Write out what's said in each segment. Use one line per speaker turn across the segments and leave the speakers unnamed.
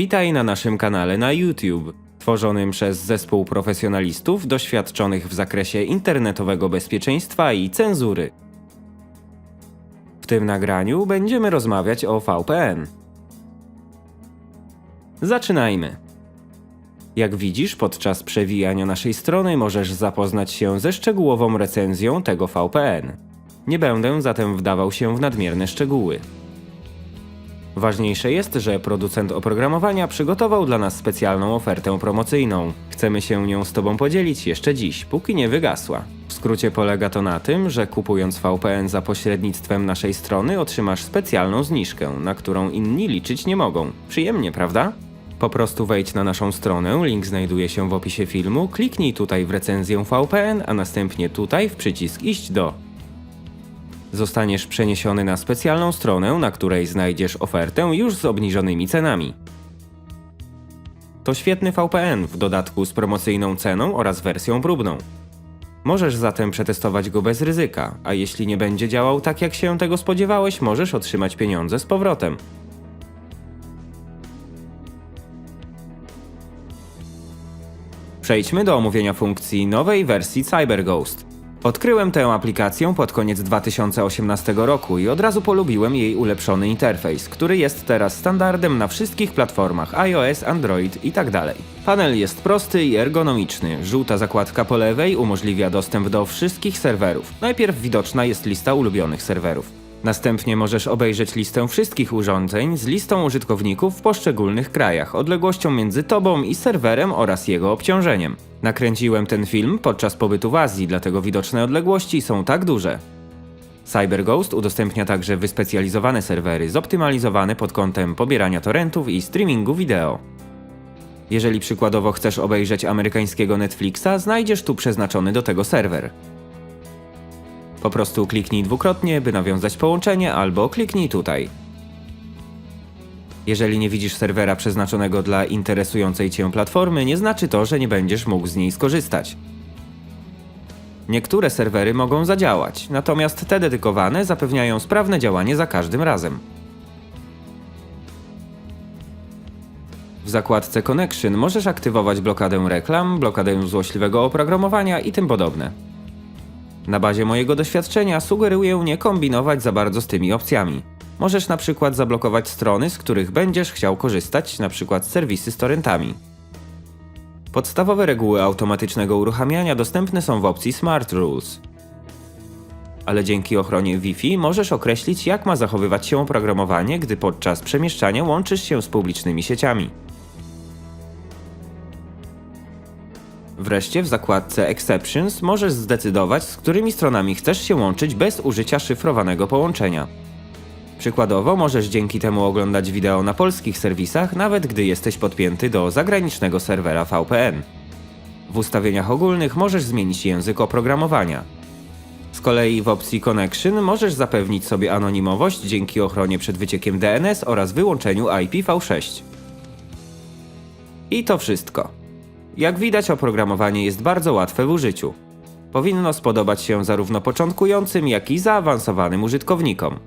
Witaj na naszym kanale na YouTube, tworzonym przez zespół profesjonalistów doświadczonych w zakresie internetowego bezpieczeństwa i cenzury. W tym nagraniu będziemy rozmawiać o VPN. Zaczynajmy. Jak widzisz, podczas przewijania naszej strony możesz zapoznać się ze szczegółową recenzją tego VPN. Nie będę zatem wdawał się w nadmierne szczegóły. Ważniejsze jest, że producent oprogramowania przygotował dla nas specjalną ofertę promocyjną. Chcemy się nią z Tobą podzielić jeszcze dziś, póki nie wygasła. W skrócie polega to na tym, że kupując VPN za pośrednictwem naszej strony otrzymasz specjalną zniżkę, na którą inni liczyć nie mogą. Przyjemnie, prawda? Po prostu wejdź na naszą stronę, link znajduje się w opisie filmu, kliknij tutaj w recenzję VPN, a następnie tutaj w przycisk iść do. Zostaniesz przeniesiony na specjalną stronę, na której znajdziesz ofertę już z obniżonymi cenami. To świetny VPN w dodatku z promocyjną ceną oraz wersją próbną. Możesz zatem przetestować go bez ryzyka, a jeśli nie będzie działał tak jak się tego spodziewałeś, możesz otrzymać pieniądze z powrotem. Przejdźmy do omówienia funkcji nowej wersji CyberGhost. Odkryłem tę aplikację pod koniec 2018 roku i od razu polubiłem jej ulepszony interfejs, który jest teraz standardem na wszystkich platformach iOS, Android itd. Panel jest prosty i ergonomiczny. Żółta zakładka po lewej umożliwia dostęp do wszystkich serwerów. Najpierw widoczna jest lista ulubionych serwerów. Następnie możesz obejrzeć listę wszystkich urządzeń z listą użytkowników w poszczególnych krajach, odległością między tobą i serwerem oraz jego obciążeniem. Nakręciłem ten film podczas pobytu w Azji, dlatego widoczne odległości są tak duże. CyberGhost udostępnia także wyspecjalizowane serwery, zoptymalizowane pod kątem pobierania torrentów i streamingu wideo. Jeżeli przykładowo chcesz obejrzeć amerykańskiego Netflixa, znajdziesz tu przeznaczony do tego serwer. Po prostu kliknij dwukrotnie, by nawiązać połączenie, albo kliknij tutaj. Jeżeli nie widzisz serwera przeznaczonego dla interesującej Cię platformy, nie znaczy to, że nie będziesz mógł z niej skorzystać. Niektóre serwery mogą zadziałać, natomiast te dedykowane zapewniają sprawne działanie za każdym razem. W zakładce Connection możesz aktywować blokadę reklam, blokadę złośliwego oprogramowania i tym podobne. Na bazie mojego doświadczenia sugeruję nie kombinować za bardzo z tymi opcjami. Możesz na przykład zablokować strony, z których będziesz chciał korzystać, na przykład serwisy z torrentami. Podstawowe reguły automatycznego uruchamiania dostępne są w opcji Smart Rules. Ale dzięki ochronie Wi-Fi możesz określić, jak ma zachowywać się oprogramowanie, gdy podczas przemieszczania łączysz się z publicznymi sieciami. Wreszcie w zakładce Exceptions możesz zdecydować, z którymi stronami chcesz się łączyć bez użycia szyfrowanego połączenia. Przykładowo możesz dzięki temu oglądać wideo na polskich serwisach, nawet gdy jesteś podpięty do zagranicznego serwera VPN. W ustawieniach ogólnych możesz zmienić język oprogramowania. Z kolei w opcji Connection możesz zapewnić sobie anonimowość dzięki ochronie przed wyciekiem DNS oraz wyłączeniu IPv6. I to wszystko. Jak widać, oprogramowanie jest bardzo łatwe w użyciu. Powinno spodobać się zarówno początkującym, jak i zaawansowanym użytkownikom.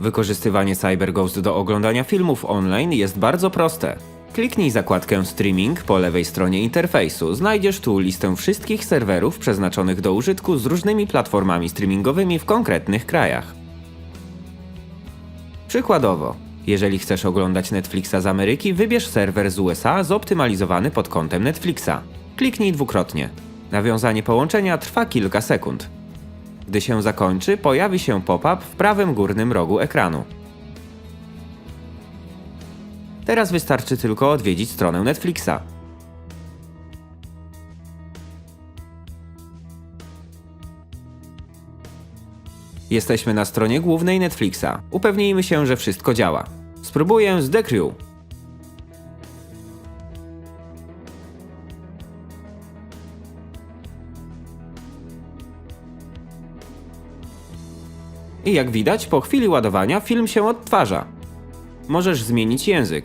Wykorzystywanie CyberGhost do oglądania filmów online jest bardzo proste. Kliknij zakładkę Streaming po lewej stronie interfejsu. Znajdziesz tu listę wszystkich serwerów przeznaczonych do użytku z różnymi platformami streamingowymi w konkretnych krajach. Przykładowo, jeżeli chcesz oglądać Netflixa z Ameryki, wybierz serwer z USA zoptymalizowany pod kątem Netflixa. Kliknij dwukrotnie. Nawiązanie połączenia trwa kilka sekund. Gdy się zakończy, pojawi się pop-up w prawym górnym rogu ekranu. Teraz wystarczy tylko odwiedzić stronę Netflixa. Jesteśmy na stronie głównej Netflixa. Upewnijmy się, że wszystko działa. Spróbuję z The Crew. I jak widać, po chwili ładowania film się odtwarza. Możesz zmienić język.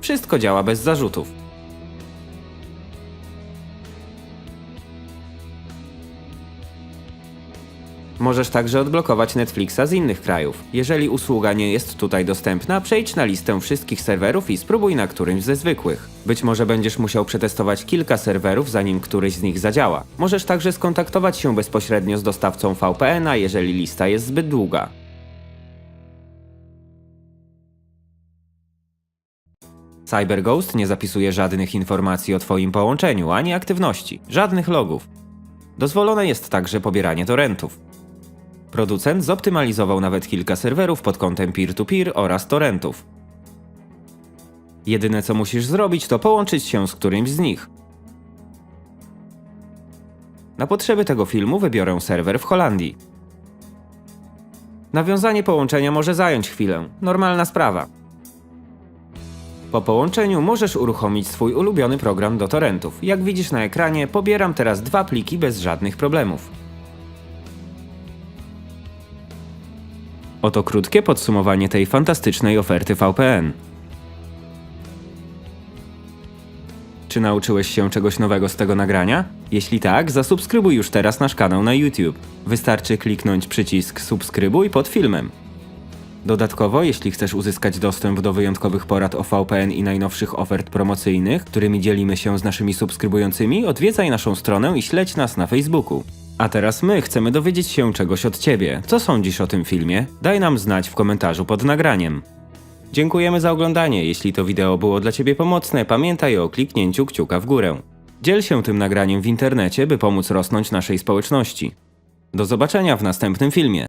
Wszystko działa bez zarzutów. Możesz także odblokować Netflixa z innych krajów. Jeżeli usługa nie jest tutaj dostępna, przejdź na listę wszystkich serwerów i spróbuj na którymś ze zwykłych. Być może będziesz musiał przetestować kilka serwerów, zanim któryś z nich zadziała. Możesz także skontaktować się bezpośrednio z dostawcą VPN-a, jeżeli lista jest zbyt długa. CyberGhost nie zapisuje żadnych informacji o Twoim połączeniu ani aktywności, żadnych logów. Dozwolone jest także pobieranie torrentów. Producent zoptymalizował nawet kilka serwerów pod kątem peer-to-peer oraz torrentów. Jedyne co musisz zrobić to połączyć się z którymś z nich. Na potrzeby tego filmu wybiorę serwer w Holandii. Nawiązanie połączenia może zająć chwilę, normalna sprawa. Po połączeniu możesz uruchomić swój ulubiony program do torrentów. Jak widzisz na ekranie, pobieram teraz dwa pliki bez żadnych problemów. Oto krótkie podsumowanie tej fantastycznej oferty VPN. Czy nauczyłeś się czegoś nowego z tego nagrania? Jeśli tak, zasubskrybuj już teraz nasz kanał na YouTube. Wystarczy kliknąć przycisk subskrybuj pod filmem. Dodatkowo, jeśli chcesz uzyskać dostęp do wyjątkowych porad o VPN i najnowszych ofert promocyjnych, którymi dzielimy się z naszymi subskrybującymi, odwiedzaj naszą stronę i śledź nas na Facebooku. A teraz my chcemy dowiedzieć się czegoś od Ciebie. Co sądzisz o tym filmie? Daj nam znać w komentarzu pod nagraniem. Dziękujemy za oglądanie. Jeśli to wideo było dla Ciebie pomocne, pamiętaj o kliknięciu kciuka w górę. Dziel się tym nagraniem w internecie, by pomóc rosnąć naszej społeczności. Do zobaczenia w następnym filmie.